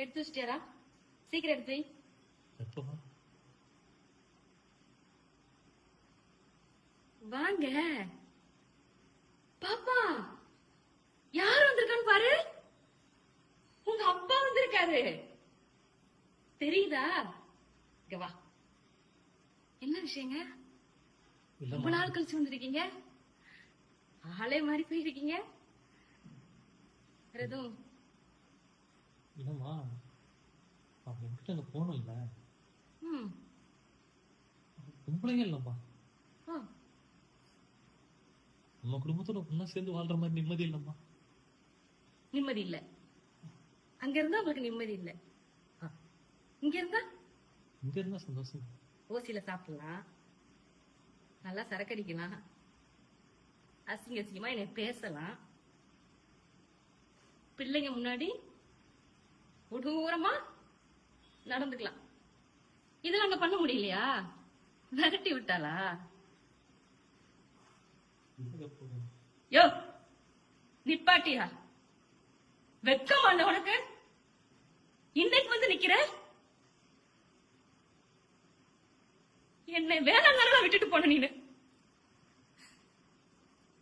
எடுத்து வச்சிட்டியாரா சீக்கிரம் எடுத்து வை. வாங்க. பாப்பா யார் வந்திருக்கான்னு பாரு. உங்க அப்பா வந்திருக்காரு. தெரியுதா? இங்க வா. என்ன விஷயங்க? ரொம்ப நாள் கழிச்சு வந்திருக்கீங்க? ஆளே மாறி போயிருக்கீங்க. எதுவும் இல்லம்மா அவங்க என்கிட்ட அங்க போகணும் இல்ல. ம். பொம்பளைங்க இல்லம்மா. நம்ம குடும்பத்தோட ஒண்ணா சேர்ந்து வாழ்ற மாதிரி நிம்மதி இல்லம்மா. நிம்மதி இல்ல. அங்க இருந்தா உங்களுக்கு நிம்மதி இல்ல. இங்க இருந்தா? இங்க இருந்தா சந்தோஷம். ஓசியில சாப்பிடலாம் நல்லா சரக்கடிக்கலாம். அசிங்க அசிங்கமா என்னை பேசலாம். பிள்ளைங்க முன்னாடி கொடூரமா நடந்துக்கலாம். இதெல்லாம் அங்க பண்ண முடியலையா? விரட்டி விட்டாளா? யோ நிப்பாட்டியா? வெட்கம் அந்த உனக்கு. இன்னைக்கு வந்து நிக்கிற? என்னை வேலை நல்லா விட்டுட்டு போன நீனு.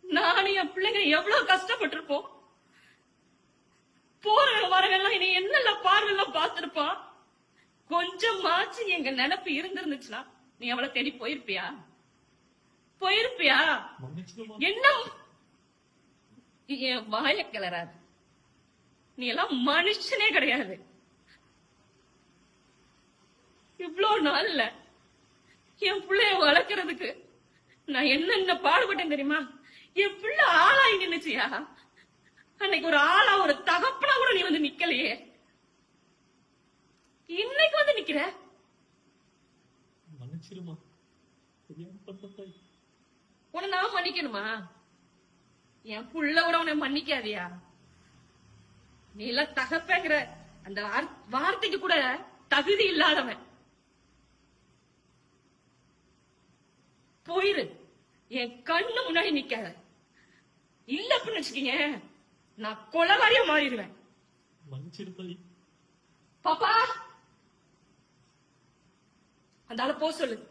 நானும் என் பிள்ளைங்க எவ்வளவு கஷ்டப்பட்டிருப்போம். என்னெல்லாம் பார்வையெல்லாம் பார்த்திருப்பான் கொஞ்சமாச்சு எங்க நினைப்பு இருந்திருந்துச்சுன்னா நீ அவளை தேடி போயிருப்பியா? போயிருப்பியா? என்ன? என் வாய கிளறாது. நீ எல்லாம் மனுஷனே கிடையாது. இவ்ளோ நாள்ல என் பிள்ளைய வளர்க்கறதுக்கு நான் என்னென்ன பாடுபட்டேன் தெரியுமா? என் பிள்ளை ஆளாகி நின்னுச்சியா? அன்னைக்கு ஒரு ஆளா ஒரு தகப்பனா கூட நீ வந்து நிக்கலையே இன்னைக்கு வந்து நிக்கிற தாய் உன்னை நான் மன்னிக்கணுமா? என் புள்ள கூட உன்னை மன்னிக்காதியா? நீ எல்லாம் தகப்பங்கிற அந்த வார்- வார்த்தைக்கு கூட தகுதி இல்லாதவன். போயிரு. என் கண்ணு முன்னாடி நிக்காத. இல்ல அப்படின்னு வச்சுக்கீங்க நான் கொலவாரியா மாறிடுவேன். பாப்பா! அதனால போ சொல்லுது